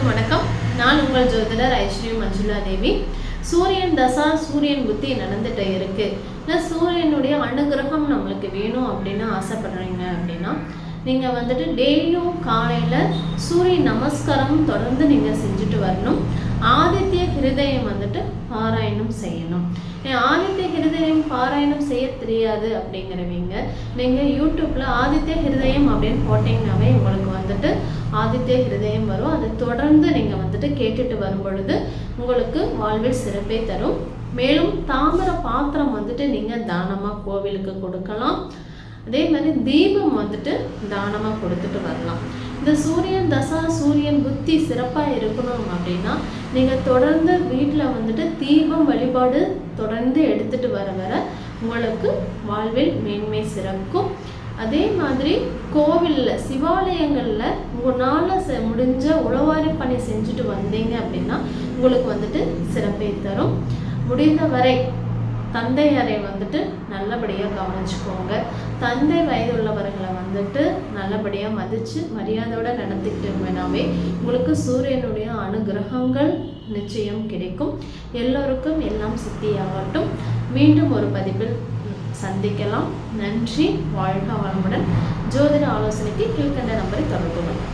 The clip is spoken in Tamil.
அனைவருக்கும் வணக்கம். நான் உங்கள் ஜோதிடர் ஐஸ்வர்ய மஞ்சுளா தேவி. சூரியன் தசா சூரியன் புத்தி நடந்துட்டு இருக்கு. இல்லை சூரியனுடைய அனுகிரகம் நம்மளுக்கு வேணும் அப்படின்னு ஆசைப்படுறீங்க அப்படின்னா நீங்கள் வந்துட்டு டெய்லியும் காலையில் சூரிய நமஸ்காரம் தொடர்ந்து நீங்கள் செஞ்சுட்டு வரணும். ஆதித்ய ஹிருதயம் வந்துட்டு பாராயணம் செய்யணும். ஏன் ஆதித்ய ஹிருதயம் பாராயணம் செய்ய தெரியாது அப்படிங்கிறவங்க. நீங்கள் யூடியூப்பில் ஆதித்ய ஹிருதயம் அப்படின்னு போட்டிங்கனாவே உங்களுக்கு வந்துட்டு ஆதித்ய ஹிருதயம் வரும். அதை தொடர்ந்து நீங்கள் வந்துட்டு கேட்டுட்டு வரும் பொழுது உங்களுக்கு வாழ்வில் சிறப்பே தரும். மேலும் தாமிர பாத்திரம் வந்துட்டு நீங்கள் தானமாக கோவிலுக்கு கொடுக்கலாம். அதே மாதிரி தீபம் வந்துட்டு தானமாக கொடுத்துட்டு வரலாம். இந்த சூரியன் தசா சூரியன் புத்தி சிறப்பாக இருக்கணும் அப்படின்னா நீங்கள் தொடர்ந்து வீட்டில் வந்துட்டு தீபம் வழிபாடு தொடர்ந்து எடுத்துட்டு வர வர உங்களுக்கு வாழ்வில் மேன்மை சிறக்கும். அதே மாதிரி கோவிலில் சிவாலயங்களில் உங்களால் செ முடிஞ்ச உழவாரி பணி செஞ்சுட்டு வந்தீங்க அப்படின்னா உங்களுக்கு வந்துட்டு சிறப்பை தரும். முடிந்த வரை தந்தையரை வந்துட்டு நல்லபடியாக கவனிச்சுக்கோங்க. தந்தை வயது உள்ளவர்களை வந்துட்டு நல்லபடியாக மதித்து மரியாதையோடு நடந்துக்கிட்டீங்கன்னாவே உங்களுக்கு சூரியனுடைய அனுகிரகங்கள் நிச்சயம் கிடைக்கும். எல்லோருக்கும் எல்லாம் சித்தியாகட்டும். மீண்டும் ஒரு பதிப்பில் சந்திக்கலாம். நன்றி. வாழ்க வளமுடன். ஜோதிட ஆலோசனைக்கு கீழ்கண்ட நம்பரை தொடர்பு கொள்ளுங்கள்